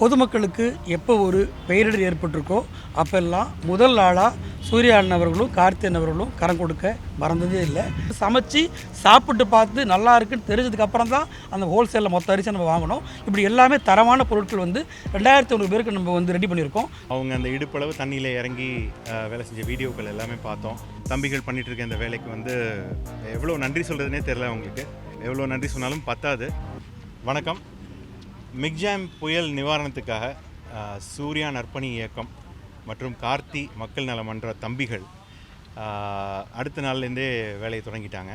பொதுமக்களுக்கு எப்போ ஒரு பெயரிடர் ஏற்பட்டிருக்கோ அப்பெல்லாம் முதல் நாளாக சூர்யா அண்ணன் அவர்களும் கார்த்தி அவர்களும் கரம் கொடுக்க மறந்ததே இல்லை. சமைச்சு சாப்பிட்டு பார்த்து நல்லா இருக்குன்னு தெரிஞ்சதுக்கு அப்புறம் தான் அந்த ஹோல்சேலில் மொத்த அரிசி நம்ம வாங்கணும் இப்படி எல்லாமே தரமான பொருட்கள் வந்து ரெண்டாயிரத்தி ஐநூறு பேருக்கு நம்ம வந்து ரெடி பண்ணியிருக்கோம். அவங்க அந்த இடுப்பளவு தண்ணியில் இறங்கி வேலை செஞ்ச வீடியோக்கள் எல்லாமே பார்த்தோம். தம்பிகள் பண்ணிட்டு இருக்க இந்த வேலைக்கு வந்து எவ்வளோ நன்றி சொல்கிறதுனே தெரில அவங்களுக்கு. எவ்வளோ நன்றி சொன்னாலும் பத்தாது. வணக்கம். மிக்ஜாம் புயல் நிவாரணத்துக்காக சூர்யா நற்பணி இயக்கம் மற்றும் கார்த்தி மக்கள் நல மன்ற தம்பிகள் அடுத்த நாள்லேருந்தே வேலையை தொடங்கிட்டாங்க.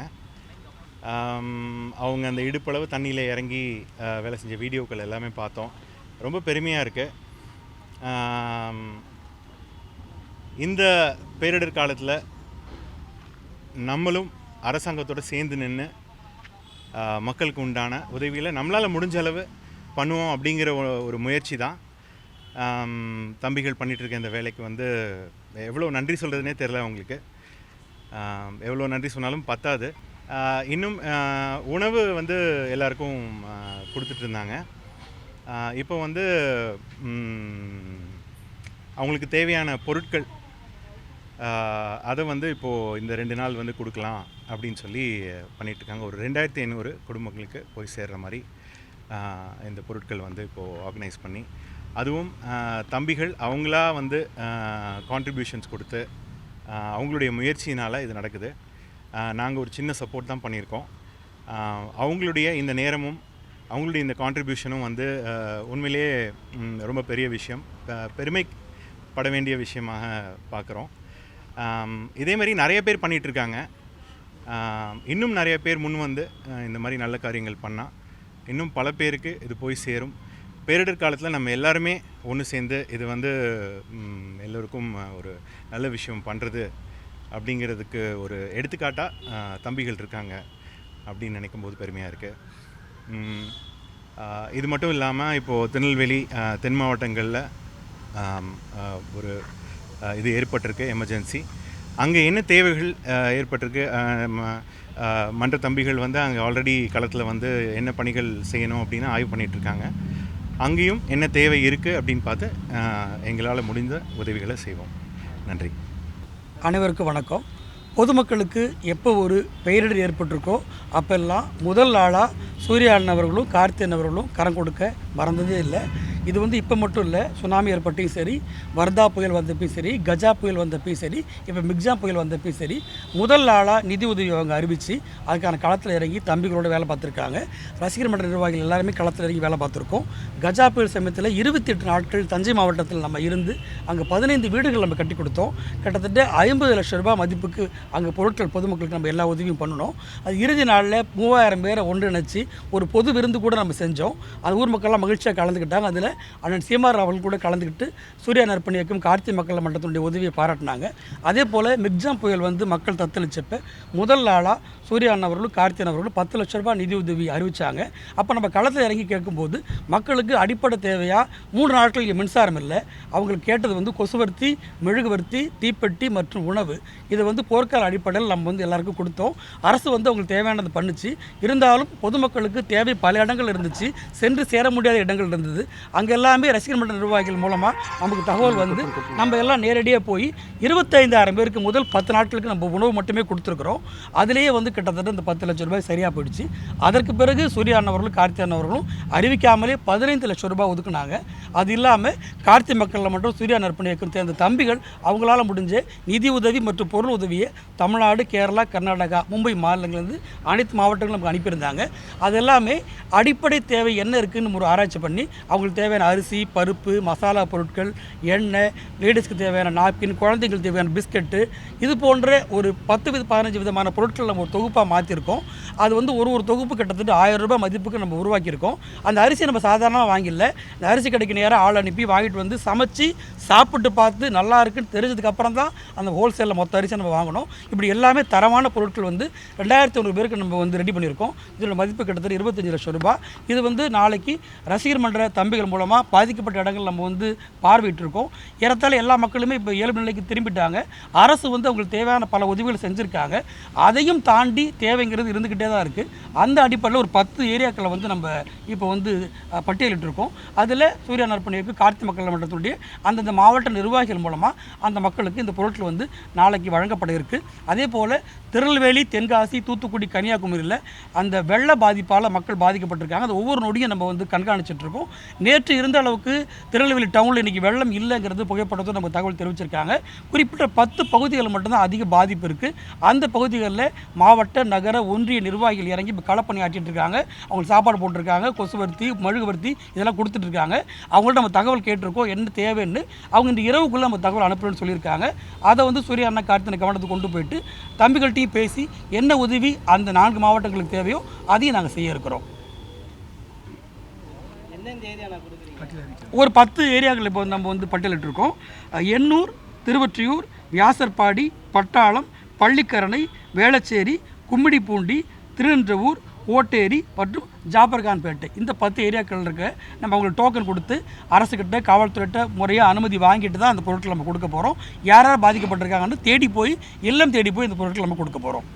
அவங்க அந்த இடுப்பளவு தண்ணியில் இறங்கி வேலை செஞ்ச வீடியோக்கள் எல்லாமே பார்த்தோம். ரொம்ப பெருமையாக இருக்குது இந்த பேரிடர் காலத்தில் நம்மளும் அரசாங்கத்தோடு சேர்ந்து நின்று மக்களுக்கு உண்டான உதவியில் நம்மளால் முடிஞ்ச அளவு பண்ணுவோம் அப்படிங்கிற ஒரு- முயற்சி தான் தம்பிகள் பண்ணிகிட்ருக்க இருக்க இந்த வேலைக்கு வந்து எவ்வளோ நன்றி சொல்கிறதுனே தெரில அவங்களுக்கு. எவ்வளோ நன்றி சொன்னாலும் பத்தாது. இன்னும் உணவு வந்து எல்லாருக்கும் கொடுத்துட்ருந்தாங்க. இப்போ வந்து அவங்களுக்கு தேவையான பொருட்கள் அதை வந்து இப்போது இந்த ரெண்டு நாள் வந்து கொடுக்கலாம் அப்படின்னு சொல்லி பண்ணிகிட்ருக்காங்க இருக்காங்க ஒரு ரெண்டாயிரத்தி ஐநூறு குடும்பங்களுக்கு போய் சேர்கிற மாதிரி இந்த பொருட்கள் வந்து இப்போது ஆர்கனைஸ் பண்ணி அதுவும் தம்பிகள் அவங்களா வந்து கான்ட்ரிபியூஷன்ஸ் கொடுத்து அவங்களுடைய முயற்சியினால் இது நடக்குது. நாங்கள் ஒரு சின்ன சப்போர்ட் தான் பண்ணியிருக்கோம். அவங்களுடைய இந்த நேரமும் அவங்களுடைய இந்த கான்ட்ரிபியூஷனும் வந்து உண்மையிலேயே ரொம்ப பெரிய விஷயம். பெருமைப்பட வேண்டிய விஷயமாக பார்க்குறோம். இதேமாதிரி நிறைய பேர் பண்ணிகிட்ருக்காங்க இருக்காங்க. இன்னும் நிறைய பேர் முன் வந்து இந்த மாதிரி நல்ல காரியங்கள் பண்ணால் இன்னும் பல பேருக்கு இது போய் சேரும். பேரிடர் காலத்தில் நம்ம எல்லாருமே ஒன்று சேர்ந்து இது வந்து எல்லோருக்கும் ஒரு நல்ல விஷயம் பண்ணுறது அப்படிங்கிறதுக்கு ஒரு எடுத்துக்காட்டாக தம்பிகள் இருக்காங்க அப்படின்னு நினைக்கும் போது பெருமையாக இருக்குது இது மட்டும் இல்லாமல் இப்போது திருநெல்வேலி தென் மாவட்டங்களில் ஒரு இது ஏற்பட்டிருக்கு எமர்ஜென்சி. அங்கே என்ன தேவைகள் ஏற்பட்டிருக்கு? மன்ற தம்பிகள் வந்து அங்கே ஆல்ரெடி களத்தில் வந்து என்ன பணிகள் செய்யணும் அப்படின்னு ஆய்வு பண்ணிகிட்ருக்காங்க அங்கேயும் என்ன தேவை இருக்குது அப்படின்னு பார்த்து எங்களால் முடிந்த உதவிகளை செய்வோம். நன்றி. அனைவருக்கும் வணக்கம். பொதுமக்களுக்கு எப்போ ஒரு பெயரிடர் ஏற்பட்டிருக்கோ அப்பெல்லாம் முதல் நாளாக சூர்யா அண்ணவர்களும் கார்த்தி அவர்களும் கரம் கொடுக்க மறந்ததே இல்லை. இது வந்து இப்போ மட்டும் இல்லை சுனாமி ஏற்பட்டையும் சரி வர்தா புயல் வந்தப்பையும் சரி கஜா புயல் வந்தப்பையும் சரி இப்போ மிக்ஜாம் புயல் வந்தப்பையும் சரி முதல் நாளாக நிதி உதவி அவங்க அறிவித்து அதுக்கான களத்தில் இறங்கி தம்பிகளோட வேலை பார்த்துருக்காங்க. ரசிகர் மன்ற நிர்வாகிகள் எல்லாருமே களத்தில் இறங்கி வேலை பார்த்துருக்கோம். கஜா புயல் சமயத்தில் இருபத்தி எட்டு நாட்கள் தஞ்சை மாவட்டத்தில் நம்ம இருந்து அங்கே பதினைந்து வீடுகள் நம்ம கட்டி கொடுத்தோம். கிட்டத்தட்ட ஐம்பது லட்சம் ரூபாய் மதிப்புக்கு அங்கே பொருட்கள் பொதுமக்களுக்கு நம்ம எல்லா உதவியும் பண்ணணும் அது இறுதி நாளில் மூவாயிரம் பேரை ஒன்றிணைச்சு ஒரு பொது விருந்து கூட நம்ம செஞ்சோம். அது ஊர் மக்கள்லாம் மகிழ்ச்சியாக கலந்துக்கிட்டாங்க. அதில் அண்ணன் சீமார் அவர்கள் கூட கலந்துக்கிட்டு சூர்யா நற்பணி இயக்கம் கார்த்தி மக்கள் மன்றத்தினுடைய உதவியை பாராட்டினாங்க. அதே போல் மிக்ஜாம் புயல் வந்து மக்கள் தத்தளிச்சப்ப முதல் நாளாக சூர்யா அண்ணன் அவர்களும் கார்த்தி அவர்களும் பத்து லட்ச ரூபாய் நிதி உதவி அறிவித்தாங்க அப்போ நம்ம களத்தில் இறங்கி கேட்கும்போது மக்களுக்கு அடிப்படை தேவையாக மூன்று நாட்களுக்கு மின்சாரம் இல்லை. அவங்களுக்கு கேட்டது வந்து கொசுவர்த்தி மெழுகுவர்த்தி தீப்பெட்டி மற்றும் உணவு. இதை வந்து போர்க்கால அடிப்படையில் நம்ம வந்து எல்லாருக்கும் கொடுத்தோம். அரசு வந்து அவங்களுக்கு தேவையானது பண்ணுச்சு. இருந்தாலும் பொதுமக்களுக்கு தேவை பல இடங்கள் இருந்துச்சு. சென்று சேர முடியாத இடங்கள் இருந்தது. அங்கே எல்லாமே ரசிகர் மன்ற நிர்வாகிகள் மூலமாக நமக்கு தகவல் வந்து நம்ம எல்லாம் நேரடியாக போய் இருபத்தைந்தாயிரம் பேருக்கு முதல் பத்து நாட்களுக்கு நம்ம உணவு மட்டுமே கொடுத்துருக்குறோம். அதிலேயே வந்து கிட்டத்தட்ட இந்த பத்து லட்சம் ரூபாய் சரியாக போயிடுச்சு. அதற்கு பிறகு சூர்யா அண்ணன் அவர்களும் கார்த்தி அண்ணன் அவர்களும் அறிவிக்காமலே பதினைந்து லட்சம் ரூபாய் ஒதுக்குனாங்க. அது இல்லாமல் கார்த்தி மக்களில் மட்டும் சூர்யா நற்பணி இயக்கம் சேர்ந்த தம்பிகள் அவங்களால முடிஞ்ச நிதி உதவி மற்றும் பொருள் உதவியை தமிழ்நாடு கேரளா கர்நாடகா மும்பை மாநிலங்கள்லேருந்து அனைத்து மாவட்டங்களும் நமக்கு அனுப்பியிருந்தாங்க. அது எல்லாமே அடிப்படை தேவை என்ன இருக்குன்னு ஒரு ஆராய்ச்சி பண்ணி அவங்களுக்கு தேவையான அரிசி பருப்பு மசாலா பொருட்கள் எண்ணெய் லேடிஸ்க்கு தேவையான நாப்கின் குழந்தைங்களுக்கு தேவையான பிஸ்கட்டு இது போன்ற ஒரு பத்து வித பதினஞ்சு விதமான பொருட்கள் நம்ம ஒரு தொகுப்பாக மாற்றிருக்கோம் அது வந்து ஒரு ஒரு தொகுப்பு கிட்டத்தட்ட ஆயிரம் ரூபாய் மதிப்புக்கு நம்ம உருவாக்கியிருக்கோம். அந்த அரிசி நம்ம சாதாரணமாக வாங்கிடல. இந்த அரிசி கடைக்கு நேராக ஆள் அனுப்பி வாங்கிட்டு வந்து சமைச்சு சாப்பிட்டு பார்த்து நல்லா இருக்குன்னு தெரிஞ்சதுக்கு அப்புறம் தான் அந்த ஹோல்சேலில் மொத்த அரிசி நம்ம வாங்கணும். இப்படி எல்லாமே தரமான பொருட்கள் வந்து ரெண்டாயிரத்தி ஐநூறு பேருக்கு நம்ம வந்து ரெடி பண்ணியிருக்கோம். இதோட மதிப்பு கிட்டத்தட்ட இருபத்தஞ்சு லட்சம் ரூபாய். இது வந்து நாளைக்கு ரசிகர் மன்ற தம்பிகள் மூலமாக பாதிக்கப்பட்ட இடங்கள் நம்ம வந்து பார்வையிட்டிருக்கோம். ஏறத்தாழ எல்லா மக்களுமே இப்போ இயல்பு நிலைக்கு திரும்பிட்டாங்க. அரசு வந்து அவங்களுக்கு தேவையான பல உதவிகள் செஞ்சுருக்காங்க. அதையும் தாண்டி தாண்டி தேவைங்கிறது இருந்துக்கிட்டே தான் இருக்குது அந்த அடிப்படையில் ஒரு பத்து ஏரியாக்களை வந்து நம்ம இப்போ வந்து பட்டியலிட்டிருக்கோம். அதில் சூரிய நற்பணிக்கு கார்த்தி மக்கள் மன்றத்துடைய அந்தந்த மாவட்ட நிர்வாகிகள் மூலமாக அந்த மக்களுக்கு இந்த பொருட்கள் வந்து நாளைக்கு வழங்கப்பட இருக்குது அதே போல் திருநெல்வேலி தென்காசி தூத்துக்குடி கன்னியாகுமரியில் அந்த வெள்ள பாதிப்பால் மக்கள் பாதிக்கப்பட்டிருக்காங்க. அது ஒவ்வொரு நொடியும் நம்ம வந்து கண்காணிச்சிட்டு இருக்கோம் நேற்று இருந்த அளவுக்கு திருநெல்வேலி டவுனில் இன்றைக்கி வெள்ளம் இல்லைங்கிறது புகைப்படத்தை நம்ம தகவல் தெரிவிச்சிருக்காங்க. குறிப்பிட்ட பத்து பகுதிகள் மட்டும்தான் அதிக பாதிப்பு இருக்குது அந்த பகுதிகளில் மாவட்ட நகர ஒன்றிய நிர்வாகிகள் இறங்கி இப்போ களப்பணியாற்றிட்டு இருக்காங்க. அவங்களுக்கு சாப்பாடு போட்டிருக்காங்க கொசுவர்த்தி மெழுகுவர்த்தி இதெல்லாம் கொடுத்துட்டு இருக்காங்க. அவங்கள்ட்ட நம்ம தகவல் கேட்டிருக்கோம் என்ன தேவைன்னு. அவங்க இந்த இரவுக்குள்ளே நம்ம தகவல் அனுப்புறேன்னு சொல்லியிருக்காங்க. அதை வந்து சூரிய அண்ணா கார்த்தினை கவனத்துக்கு கொண்டு போயிட்டு தம்பிகள்கிட்டையும் பேசி என்ன உதவி அந்த நான்கு மாவட்டங்களுக்கு தேவையோ அதையும் நாங்கள் செய்ய இருக்கிறோம். ஒரு பத்து ஏரியாக்கள் இப்போ நம்ம வந்து பட்டியலிட்டிருக்கோம். எண்ணூர் திருவொற்றியூர் வியாசர்பாடி பட்டாளம் பள்ளிக்கரணை வேளச்சேரி கும்மிடிப்பூண்டி திருநின்றவூர் ஓட்டேரி மற்றும் ஜாபர்கான்பேட்டை. இந்த பத்து ஏரியாக்கள் இருக்க நம்ம அவங்களுக்கு டோக்கன் கொடுத்து அரசுக்கிட்ட காவல்துறையிட்ட முறையாக அனுமதி வாங்கிட்டு தான் அந்த பொருட்களை நம்ம கொடுக்க போகிறோம் யார் யார் பாதிக்கப்பட்டிருக்காங்கன்னு தேடி போய் இல்லம் தேடி போய் இந்த பொருட்களை நம்ம கொடுக்க போகிறோம்